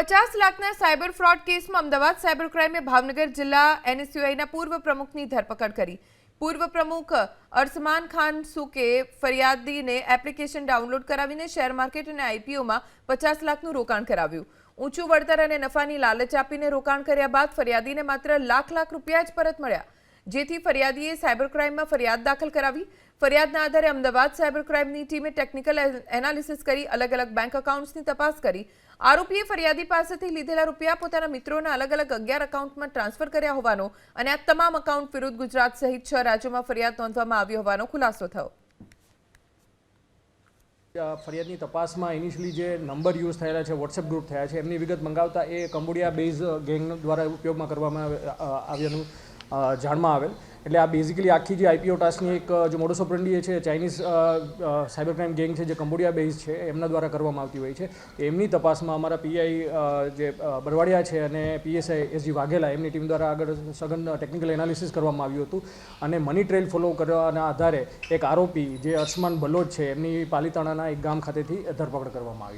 પચાસ લાખના cyber fraud કેસમાં અમદાવાદ સાયબર ક્રાઇમે ભાવનગર જિલ્લા એનએસયુઆઈના પૂર્વ પ્રમુખની ધરપકડ કરી. પૂર્વ પ્રમુખ અરસમાન ખાન સુકે ફરિયાદીને એપ્લિકેશન ડાઉનલોડ કરાવીને શેર માર્કેટ અને આઈપીઓમાં પચાસ લાખનું રોકાણ કરાવ્યું. ઊંચું વળતર અને નફાની લાલચ આપીને રોકાણ કર્યા બાદ ફરિયાદીને માત્ર લાખ લાખ રૂપિયા જ પરત મળ્યા. જેથી ફરિયાદીએ સાયબર ક્રાઇમમાં ફરિયાદ દાખલ કરાવી. ફરિયાદના આધારે અમદાવાદ સાયબર ક્રાઇમની ટીમે ટેકનિકલ એનાલિસિસ કરી અલગ અલગ બેંક એકાઉન્ટ્સની તપાસ કરી. આરોપીએ ફરિયાદી પાસેથી લીધેલા રૂપિયા પોતાના મિત્રોના અલગ અલગ અગિયાર એકાઉન્ટમાં ટ્રાન્સફર કર્યા હોવાનો અને આ તમામ એકાઉન્ટ વિરુદ્ધ ગુજરાત સહિત છ રાજ્યોમાં ફરિયાદ નોંધવામાં આવી હોવાનો ખુલાસો થયો. ફરિયાદની તપાસમાં ઇનિશિયલી જે નંબર યુઝ થયેલા છે વોટ્સએપ ગ્રુપ થયા છે, એમની વિગત મંગાવતા એ કંબોડિયા બેઝ ગેંગ દ્વારા ઉપયોગમાં કરવામાં આવે- આવ્યાનું જાણમાં આવેલ. એટલે આ બેઝિકલી આખી જે આઈપીઓ ટાસ્કની એક જે મોડસ ઓપરેન્ડી છે ચાઇનીઝ સાયબર ક્રાઇમ ગેંગ છે, જે કંબોડિયા બેઝ છે, એમના દ્વારા કરવામાં આવતી હોય છે. એમની તપાસમાં અમારા પીઆઈ જે બરવાડિયા છે અને પીએસઆઈ એસજી વાઘેલા, એમની ટીમ દ્વારા આગળ સઘન ટેકનિકલ એનાલિસિસ કરવામાં આવ્યું હતું. અને મની ટ્રેલ ફોલો કરવાના આધારે એક આરોપી, જે અર્શમાન બલોચ છે, એમની પાલીતાણાના એક ગામ ખાતેથી ધરપકડ કરવામાં આવી